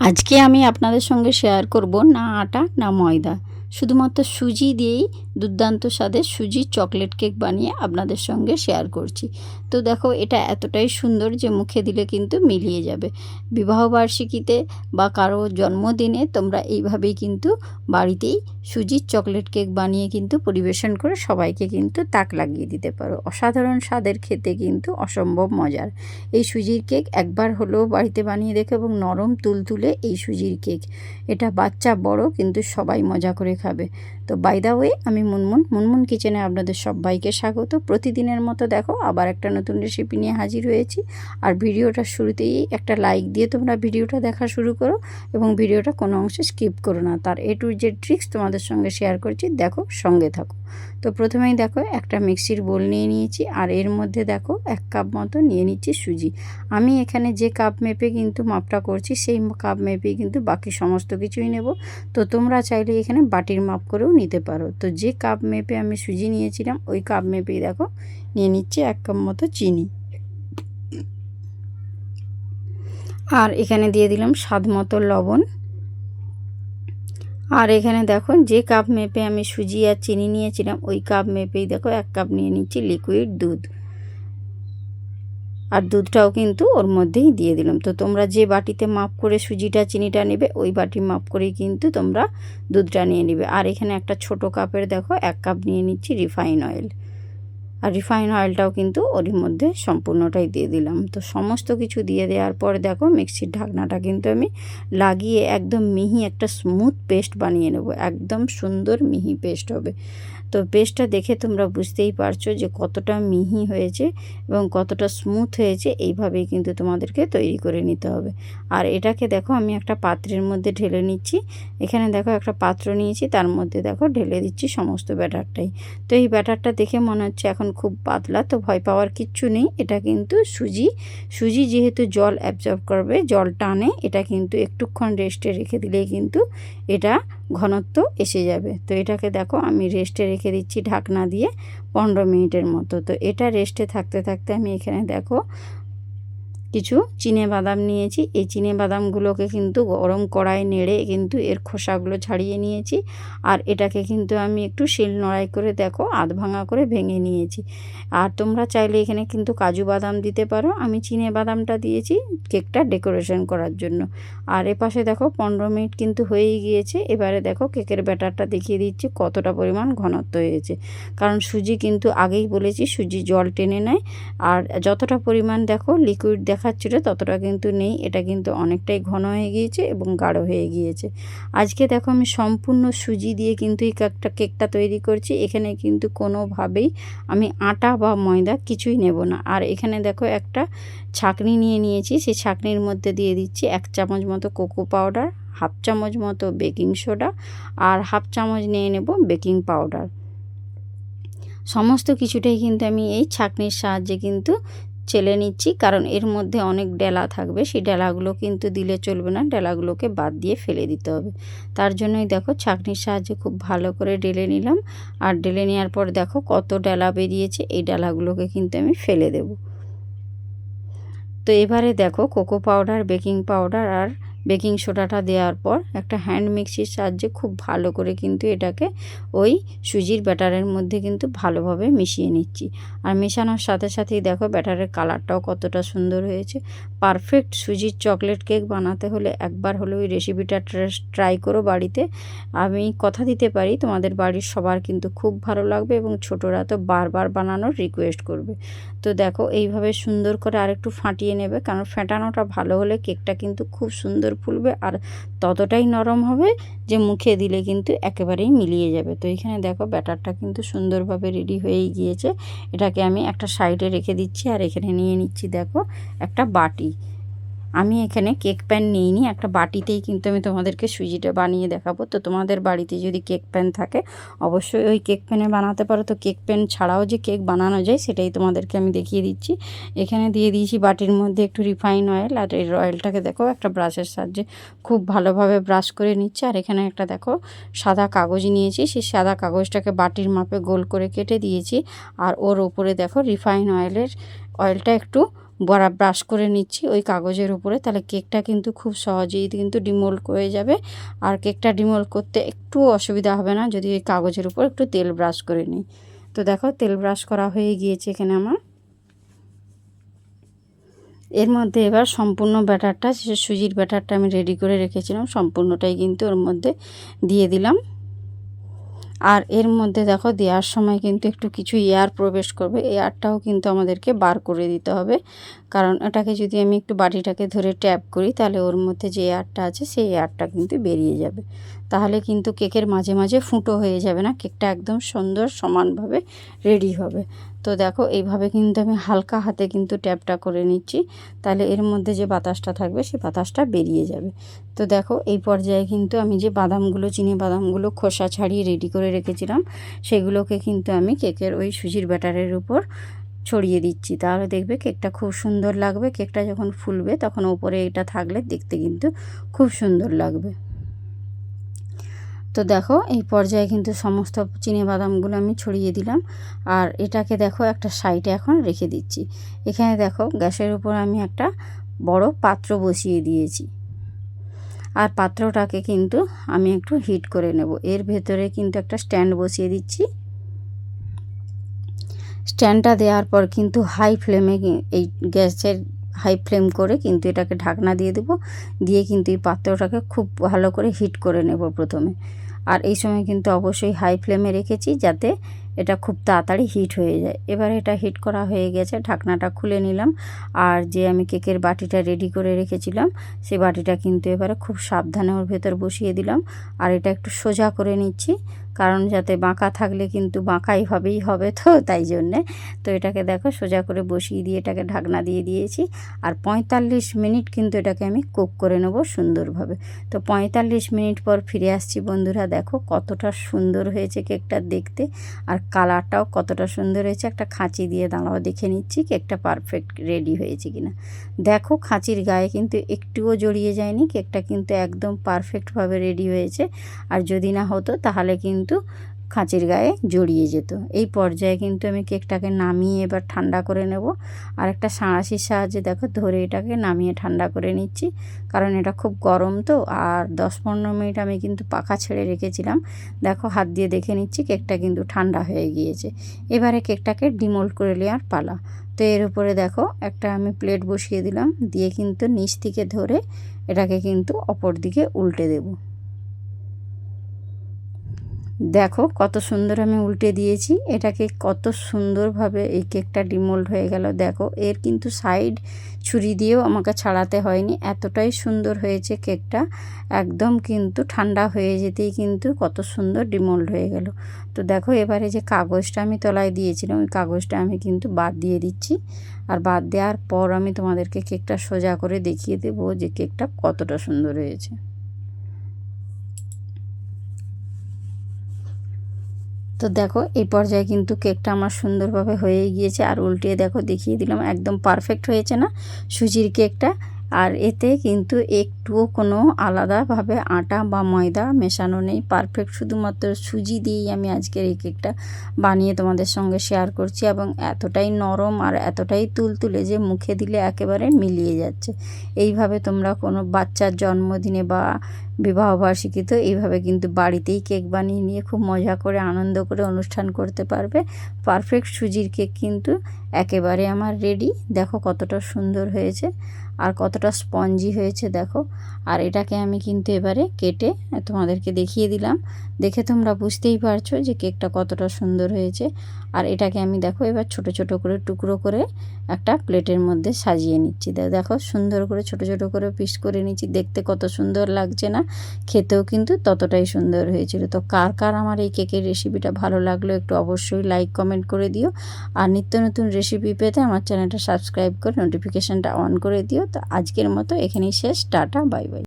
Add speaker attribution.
Speaker 1: আজকে আমি আপনাদের সঙ্গে শেয়ার করব না আটা, না ময়দা। শুধুমাত্র সুজি দিয়েই দুর্দান্ত স্বাদের সুজি চকলেট কেক বানিয়ে আপনাদের সঙ্গে শেয়ার করছি। তো দেখো, এটা এতটাই সুন্দর যে মুখে দিলে কিন্তু মিলিয়ে যাবে। বিবাহবার্ষিকীতে বা কারও জন্মদিনে তোমরা এইভাবেই কিন্তু বাড়িতেই সুজির চকলেট কেক বানিয়ে কিন্তু পরিবেশন করে সবাইকে কিন্তু তাক লাগিয়ে দিতে পারো। অসাধারণ স্বাদের খেতে কিন্তু অসম্ভব মজার। এই সুজির কেক একবার হলেও বাড়িতে বানিয়ে দেখো এবং নরম তুলতুলে এই সুজির কেক। এটা বাচ্চা বড় কিন্তু সবাই মজা করে খাবে। তো বাই দা ওয়ে আমি মুনমুন। মুনমুন কিচেনে আপনাদের সবাইকে স্বাগত। প্রতিদিনের মতো দেখো, আবার একটা নতুন রেসিপি নিয়ে হাজির হয়েছি। আর ভিডিওটা শুরুতেই একটা লাইক দিয়ে তোমরা ভিডিওটা দেখা শুরু করো এবং ভিডিওটা কোনো অংশে স্কিপ করো না। তার এ টু জেড ট্রিক্স তোমাদের সঙ্গে শেয়ার করছি। দেখো, সঙ্গে থাকো। তো প্রথমেই দেখো একটা মিক্সির বোল নিয়ে নিয়েছি, আর এর মধ্যে দেখো এক কাপ মতো নিয়ে নিচ্ছি সুজি। আমি এখানে যে কাপ মেপে কিন্তু মাপটা করছি, সেই কাপ মেপেই কিন্তু বাকি সমস্ত কিছুই নেব। তো তোমরা চাইলে এখানে বাটির মাপ করেও নিতে পারো। তো যে কাপ মেপে আমি সুজি নিয়েছিলাম, ওই কাপ মেপেই দেখো নিয়ে নিচ্ছি এক কাপ মতো চিনি। আর এখানে দিয়ে দিলাম স্বাদ মতো লবণ। আর এখানে দেখো যে কাপ মেপে আমি সুজি আর চিনি নিয়েছিলাম, ওই কাপ মেপেই দেখো, এক কাপ নিয়ে নিচ্ছি লিকুইড দুধ। আর দুধটাও কিন্তু ওর মধ্যেই দিয়ে দিলাম। তো তোমরা যে বাটিতে মাপ করে সুজিটা, চিনিটা নেবে, ওই বাটি মাপ করেই কিন্তু তোমরা দুধটা নিয়ে নেবে। আর এখানে একটা ছোট কাপের দেখো, এক কাপ নিয়ে নিচ্ছি রিফাইন অয়েল। আর রিফাইন অয়েলটাও কিন্তু ওরই মধ্যে সম্পূর্ণটাই দিয়ে দিলাম। তো সমস্ত কিছু দিয়ে দেওয়ার পর দেখো মিক্সির ঢাকনাটা কিন্তু আমি লাগিয়ে একদম মিহি একটা স্মুথ পেস্ট বানিয়ে নেব। একদম সুন্দর মিহি পেস্ট হবে। তো পেস্টটা দেখে তোমরা বুঝতেই পারছ যে কতটা মিহি হয়েছে এবং কতটা স্মুথ হয়েছে, এইভাবেই কিন্তু তোমাদেরকে তৈরি করে নিতে হবে। আর এটাকে দেখো আমি একটা পাত্রের মধ্যে ঢেলে নিচ্ছি। এখানে দেখো একটা পাত্র নিয়েছি, তার মধ্যে দেখো ঢেলে দিচ্ছি সমস্ত ব্যাটারটাই। তো এই ব্যাটারটা দেখে মনে হচ্ছে এখন খুব পাতলা, তো ভয় পাওয়ার কিচ্ছু নেই। এটা কিন্তু সুজি। সুজি যেহেতু জল অ্যাবজর্ব করবে, জল টানে, এটা কিন্তু একটুক্ষণ রেস্টে রেখে দিলেই কিন্তু এটা ঘনত্ব এসে যাবে। তো এটাকে দেখো আমি রেস্টে রেখে দিচ্ছি ঢাকনা দিয়ে পনেরো মিনিটের মতো। তো এটা রেস্টে থাকতে থাকতে আমি এখানে দেখো কিছু চিনে বাদাম নিয়েছি। এই চিনে বাদামগুলোকে কিন্তু গরম কড়াই নেড়ে কিন্তু এর খোসাগুলো ছাড়িয়ে নিয়েছি। আর এটাকে কিন্তু আমি একটু শিল নড়াই করে দেখো, আধ ভাঙা করে ভেঙে নিয়েছি। আর তোমরা চাইলে এখানে কিন্তু কাজু বাদাম দিতে পারো। আমি চিনে বাদামটা দিয়েছি কেকটা ডেকোরেশন করার জন্য। আর এপাশে দেখো পনেরো মিনিট কিন্তু হয়েই গিয়েছে। এবারে দেখো কেকের ব্যাটারটা দেখিয়ে দিচ্ছি কতটা পরিমাণ ঘনত্ব হয়েছে। কারণ সুজি কিন্তু আগেই বলেছি, সুজি জল টেনে নেয়। আর যতটা পরিমাণ দেখো লিকুইড দেখাচ্ছিল ততটা কিন্তু নেই। এটা কিন্তু অনেকটাই ঘন হয়ে গিয়েছে এবং গাঢ় হয়ে গিয়েছে। আজকে দেখো আমি সম্পূর্ণ সুজি দিয়ে কিন্তু এই কেকটা কেকটা তৈরি করছি। এখানে কিন্তু কোনোভাবেই আমি আটা বা ময়দা কিছুই নেব না। আর এখানে দেখো একটা ছাকনি নিয়ে নিয়েছি। সেই ছাকনির মধ্যে দিয়ে দিচ্ছি এক চামচ মতো কোকো পাউডার, হাফ চামচ মতো বেকিং সোডা আর হাফ চামচ নিয়ে নেব বেকিং পাউডার। সমস্ত কিছুটাই কিন্তু আমি এই ছাকনির সাহায্যে কিন্তু চেলে নিচ্ছি, কারণ এর মধ্যে অনেক ডেলা থাকবে। সেই ডেলাগুলো কিন্তু দিলে চলবে না, ডেলাগুলোকে বাদ দিয়ে ফেলে দিতে হবে। তার জন্যই দেখো ছাঁকনির সাহায্যে খুব ভালো করে ডেলে নিলাম। আর ডেলে নেওয়ার পর দেখো কত ডেলা বেরিয়েছে, এই ডেলাগুলোকে কিন্তু আমি ফেলে দেব। তো এবারে দেখো কোকো পাউডার, বেকিং পাউডার আর বেকিং সোডাটা দেওয়ার পর একটা হ্যান্ড মিক্সির সাহায্যে খুব ভালো করে কিন্তু এটাকে ওই সুজির ব্যাটারের মধ্যে কিন্তু ভালোভাবে মিশিয়ে নিচ্ছি। আর মেশানোর সাথে সাথেই দেখো ব্যাটারের কালারটাও কতটা সুন্দর হয়েছে। পারফেক্ট সুজির চকলেট কেক বানাতে হলে একবার হলে ওই রেসিপিটা ট্রাই করো বাড়িতে। আমি কথা দিতে পারি, তোমাদের বাড়ির সবার কিন্তু খুব ভালো লাগবে এবং ছোটরা তো বারবার বানানোর রিকোয়েস্ট করবে। তো দেখো এইভাবে সুন্দর করে আরেকটু ফাটিয়ে নেবে, কারণ ফেটানোটা ভালো হলে কেকটা কিন্তু খুব সুন্দর ফুলবে আর ততটাই নরম হবে যে মুখে দিলে কিন্তু একেবারেই মিলিয়ে যাবে। তো এখানে দেখো ব্যাটারটা কিন্তু সুন্দরভাবে রেডি হয়েই গিয়েছে। এটাকে আমি একটা সাইডে রেখে দিচ্ছি আর এখানে নিয়ে নিচ্ছি দেখো একটা বাটি। আমি এখানে কেক প্যান নিইনি, একটা বাটিতেই কিন্তু আমি তোমাদেরকে সুজিটা বানিয়ে দেখাবো। তো তোমাদের বাড়িতে যদি কেক প্যান থাকে, অবশ্যই ওই কেক প্যানে বানাতে পারো। তো কেক প্যান ছাড়াও যে কেক বানানো যায়, সেটাই তোমাদেরকে আমি দেখিয়ে দিচ্ছি। এখানে দিয়ে দিয়েছি বাটির মধ্যে একটু রিফাইন অয়েল, আর এই অয়েলটাকে দেখো, একটা ব্রাশের সাহায্যে খুব ভালোভাবে ব্রাশ করে নিচ্ছে। আর এখানে একটা দেখো, সাদা কাগজ নিয়েছি। সেই সাদা কাগজটাকে বাটির মাপে গোল করে কেটে দিয়েছি। আর ওর ওপরে দেখো রিফাইন অয়েলের অয়েলটা একটু বড়া ব্রাশ করে নিচ্ছি, ওই কাগজের উপরে। তাহলে কেকটা কিন্তু খুব সহজেই কিন্তু ডিমোল্ড হয়ে যাবে। আর কেকটা ডিমোল্ড করতে একটু অসুবিধা হবে না, যদি ওই কাগজের উপর একটু তেল ব্রাশ করে নিই। তো দেখো, তেল ব্রাশ করা হয়ে গিয়েছে এখানে আমার। এর মধ্যে এবার সম্পূর্ণ ব্যাটারটা সুজির ব্যাটারটা আমি রেডি করে রেখেছিলাম। সম্পূর্ণটাই কিন্তু ওর মধ্যে দিয়ে দিলাম। আর এর মধ্যে দেখো দেওয়ার সময় কিন্তু একটু কিছু এয়ার প্রবেশ করবে। এয়ারটাও কিন্তু আমাদেরকে বার করে দিতে হবে। কারণ এটাকে যদি আমি একটু বাটিটাকে ধরে ট্যাপ করি, তাহলে ওর মধ্যে যে এয়ারটা আছে, সেই এয়ারটা কিন্তু বেরিয়ে যাবে। তাহলে কিন্তু কেকের মাঝে মাঝে ফুটো হয়ে যাবে না। কেকটা একদম সুন্দর সমানভাবে রেডি হবে। তো দেখো, এইভাবে কিন্তু আমি হালকা হাতে কিন্তু ট্যাপটা করে নিচ্ছি। তাহলে এর মধ্যে যে বাতাসটা থাকবে, সেই বাতাসটা বেরিয়ে যাবে। তো দেখো, এই পর্যায়ে কিন্তু আমি যে বাদামগুলো, চিনি বাদামগুলো খোসা ছাড়িয়ে রেডি করে রেখেছিলাম, সেগুলোকে কিন্তু আমি কেকের ওই সুজির ব্যাটারের উপর ছড়িয়ে দিচ্ছি। তাহলে দেখবে কেকটা খুব সুন্দর লাগবে। কেকটা যখন ফুলবে, তখন ওপরে এটা থাকলে দেখতে কিন্তু খুব সুন্দর লাগবে। তো দেখো, এই পর্যায়ে কিন্তু সমস্ত বাদামগুলো আমি ছড়িয়ে দিলাম। আর এটাকে দেখো, একটা সাইডে এখন রেখে দিচ্ছি। এখানে দেখো, গ্যাসের উপর আমি একটা বড় পাত্র বসিয়ে দিয়েছি। আর পাত্রটাকে কিন্তু আমি একটু হিট করে নেব। এর ভেতরে কিন্তু একটা স্ট্যান্ড বসিয়ে দিচ্ছি। স্ট্যান্ডটা দেওয়ার পর কিন্তু হাই ফ্লেমে এই গ্যাসের হাই ফ্লেম করে কিন্তু এটাকে ঢাকনা দিয়ে দেবো। দিয়ে কিন্তু এই পাত্রটাকে খুব ভালো করে হিট করে নেব প্রথমে। আর এই সময় কিন্তু অবশ্যই হাই ফ্লেমে রেখেছি যাতে এটা খুব তাড়াতাড়ি হিট হয়ে যায়। এবার এটা হিট করা হয়ে গেছে, ঢাকনাটা খুলে নিলাম। আর যে আমি কেকের বাটিটা রেডি করে রেখেছিলাম সেই বাটিটা কিন্তু এবারে খুব সাবধানে ওর ভেতর বসিয়ে দিলাম। আর এটা একটু সোজা করে নিচ্ছি কারণ যাতে বাঁকা থাকলে কিন্তু বাঁকাই হবেই হবে তো, তাই জন্যে। তো এটাকে দেখো সোজা করে বসিয়ে দিয়ে এটাকে ঢাকনা দিয়ে দিয়েছি। আর পঁয়তাল্লিশ মিনিট কিন্তু এটাকে আমি কুক করে নেব সুন্দরভাবে। তো পঁয়তাল্লিশ মিনিট পর ফিরে আসছি বন্ধুরা, দেখো কতটা সুন্দর হয়েছে কেকটা দেখতে। আর কালারটাও কতটা সুন্দর হয়েছে। একটা খাঁচি দিয়ে দাঁড়াও, দেখে নিচ্ছি কেকটা পারফেক্ট রেডি হয়েছে কিনা। দেখো খাঁচির গায়ে কিন্তু একটুও জড়িয়ে যায়নি, কেকটা কিন্তু একদম পারফেক্টভাবে রেডি হয়েছে। আর যদি না হতো তাহলে কিন্তু খাঁচির গায়ে জড়িয়ে যেত। এই পর্যায়ে কিন্তু আমি কেকটাকে নামিয়ে এবার ঠান্ডা করে নেব। আর একটা সাঁড়াশির সাহায্যে দেখো ধরে এটাকে নামিয়ে ঠান্ডা করে নিচ্ছি। কারণ এটা খুব গরম তো, আর দশ পনেরো মিনিট আমি কিন্তু পাখা ছেড়ে রেখেছিলাম। দেখো হাত দিয়ে দেখে নিচ্ছি কেকটা কিন্তু ঠান্ডা হয়ে গিয়েছে। এবারে কেকটাকে ডিমোল্ড করে নেওয়ার পালা। তো এর উপরে দেখো একটা আমি প্লেট বসিয়ে দিলাম। দিয়ে কিন্তু নিচ থেকে ধরে এটাকে কিন্তু অপর দিকে উল্টে দেবো। দেখো কত সুন্দর আমি উল্টে দিয়েছি। এটাকে কত সুন্দরভাবে এই কেকটা ডিমোল্ড হয়ে গেল। দেখো, এর কিন্তু সাইড ছুরি দিয়েও আমাকে ছাড়াতে হয়নি। এতটাই সুন্দর হয়েছে কেকটা। একদম কিন্তু ঠান্ডা হয়ে যেতেই কিন্তু কত সুন্দর ডিমোল্ড হয়ে গেল। তো দেখো, এবারে যে কাগজটা আমি তলায় দিয়েছিলাম, ওই কাগজটা আমি কিন্তু বাদ দিয়ে দিচ্ছি। আর বাদ দেওয়ার পর আমি তোমাদেরকে কেকটা সোজা করে দেখিয়ে দেবো যে কেকটা কতটা সুন্দর হয়েছে। তো দেখো, এই পর্যায়ে কিন্তু কেকটা আমার সুন্দরভাবে হয়ে গিয়েছে। আর উল্টিয়ে দেখো, দেখিয়ে দিলাম, একদম পারফেক্ট হয়েছে না সুজির কেকটা। আর এতে কিন্তু একটুও কোনো আলাদাভাবে আটা বা ময়দা মেশানো নেই। পারফেক্ট শুধুমাত্র সুজি দিয়েই আমি আজকের এই কেকটা বানিয়ে তোমাদের সঙ্গে শেয়ার করছি এবং এতটাই নরম আর এতটাই তুলতুলে যে মুখে দিলে একেবারে মিলিয়ে যাচ্ছে। এইভাবে তোমরা কোনো বাচ্চার জন্মদিনে বা বিবাহবার্ষিকী তো এইভাবে কিন্তু বাড়িতেই কেক বানিয়ে নিয়ে খুব মজা করে, আনন্দ করে অনুষ্ঠান করতে পারবে। পারফেক্ট সুজির কেক কিন্তু একেবারে আমার রেডি দেখো কতটা সুন্দর হয়েছে। আর কতটা স্পঞ্জি হয়েছে দেখো। আর এটাকে আমি কিন্তু এবারে কেটে তোমাদেরকে দেখিয়ে দিলাম। দেখে তোমরা বুঝতেই পারছ যে কেকটা কতটা সুন্দর হয়েছে। আর এটাকে আমি দেখো এবার ছোট ছোট করে টুকরো করে একটা প্লেটের মধ্যে সাজিয়ে নিচ্ছি। দেখো সুন্দর করে ছোট ছোট করে পিস করে নিচ্ছি। দেখতে কত সুন্দর লাগছে না? খেতেও কিন্তু ততটাই সুন্দর হয়েছিল। তো কার কার আমার এই কেকের রেসিপিটা ভালো লাগল একটু অবশ্যই লাইক, কমেন্ট করে দিও। আর নিত্য নতুন রেসিপি পেতে আমার চ্যানেলটা সাবস্ক্রাইব করে নোটিফিকেশানটা অন করে দিও। তো আজকের মতো এখানেই শেষ। টাটা, বাই বাই।